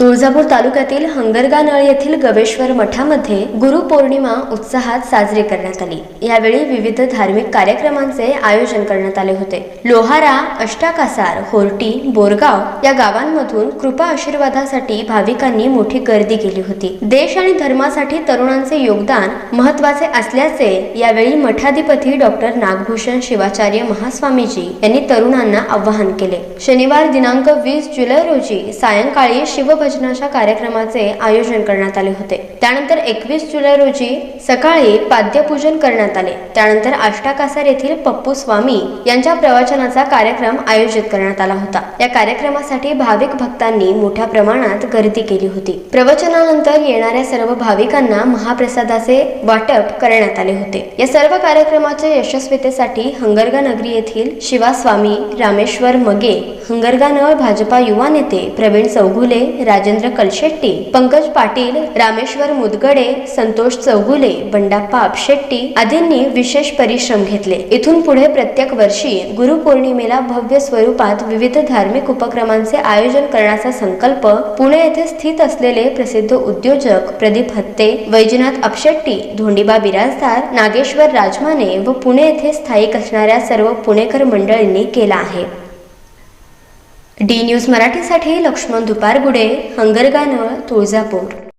तुळजापूर तालुक्यातील हंगरगानळ येथील गवेश्वर मठामध्ये गुरुपौर्णिमा उत्साहात साजरी करण्यात आली. यावेळी विविध धार्मिक कार्यक्रमांचे आयोजन करण्यात आले होते. लोहारा अष्टाकासार होर्टी बोरगाव या गावांमधून कृपा आशीर्वादासाठी भाविकांनी मोठी गर्दी केली होती. देश आणि धर्मासाठी तरुणांचे योगदान महत्त्वाचे असल्याचे यावेळी मठाधिपती डॉक्टर नागभूषण शिवाचार्य महास्वामीजी यांनी तरुणांना आवाहन केले. शनिवार दिनांक वीस जुलै रोजी सायंकाळी शिवभजनाच्या कार्यक्रमाचे आयोजन करण्यात आले होते. त्यानंतर एकवीस जुलै रोजी सकाळी पाद्यपूजन करण्यात आले. त्यानंतर आष्टाकासार येथील पप्पू स्वामी यांच्या प्रवचनाचा कार्यक्रम आयोजित करण्यात आला होता. या कार्यक्रमासाठी भाविक भक्तांनी मोठ्या प्रमाणात गर्दी केली होती. प्रवचनानंतर येणाऱ्या सर्व भाविकांना महाप्रसादाचे वाटप करण्यात आले होते. या सर्व कार्यक्रमाच्या यशस्वीतेसाठी हंगरगा नगरी येथील शिवास्वामी रामेश्वर मगे हंगरगानळ भाजपा युवा नेते प्रवीण चौगुले राजेंद्र कलशेट्टी पंकज पाटील रामेश्वर मुदगडे संतोष चौगुले बंडाप्पा आपशेट्टी आदींनी विशेष परिश्रम घेतले. इथून पुढे प्रत्येक वर्षी गुरुपौर्णिमेला भव्य स्वरूपात विविध धार्मिक उपक्रमांचे आयोजन करण्याचा संकल्प पुणे येथे स्थित असलेले प्रसिद्ध उद्योजक प्रदीप हत्ते वैजनाथ अपशेट्टी धोंडीबा बिराजदार नागेश्वर राजमाने व पुणे येथे स्थायिक असणाऱ्या सर्व पुणेकर मंडळींनी केला आहे. डी न्यूज मराठीसाठी लक्ष्मण दुपारगुडे हंगरगानळ तुळजापूर.